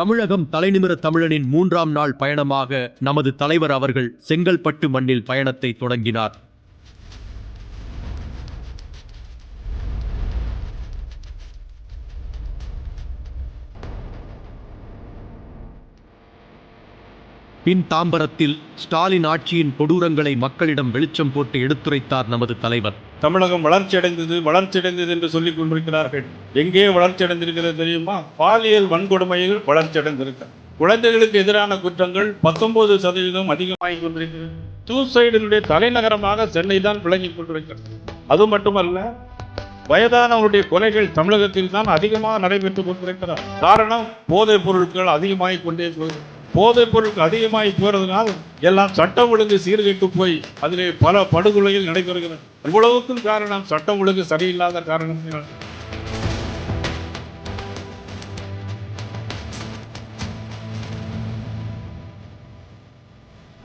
தமிழகம் தலைநிமிர தமிழனின் மூன்றாம் நாள் பயணமாக நமது தலைவர் அவர்கள் செங்கல்பட்டு மண்ணில் பயணத்தை தொடங்கினார். பின் தாம்பரத்தில் ஸ்டாலின் ஆட்சியின் கொடூரங்களை மக்களிடம் வெளிச்சம் போட்டு எடுத்துரைத்தார் நமது தலைவர். தமிழகம் வளர்ச்சி அடைந்தது வளர்ச்சி அடைந்தது என்று சொல்லிக் கொண்டிருக்கிறார்கள். எங்கே வளர்ச்சி அடைந்திருக்கிறது தெரியுமா? பாலியல் வன்கொடுமையில் வளர்ச்சி அடைந்திருக்க குழந்தைகளுக்கு எதிரான குற்றங்கள் பத்தொன்பது சதவீதம் அதிகமாகி கொண்டிருக்கிறது. சூசைடினுடைய தலைநகரமாக சென்னை தான் விளங்கிக் கொண்டிருக்கிறது. அது மட்டுமல்ல வயதானவருடைய கொலைகள் தமிழகத்தில் தான் அதிகமாக நடைபெற்றுக் கொண்டிருக்கிறார் காரணம் போதைப் பொருட்கள் அதிகமாகிக் கொண்டே போகிறது. போதைப் பொருட்கள் அதிகமாகி போகிறதுனால் எல்லாம் சட்டம் ஒழுங்கு சீர்கெட்டு போய் அதிலே பல படுகொலைகள் நடைபெறுகிறது. இவ்வளவுக்கும் காரணம் சட்டம் ஒழுங்கு சரியில்லாத காரணத்தினால்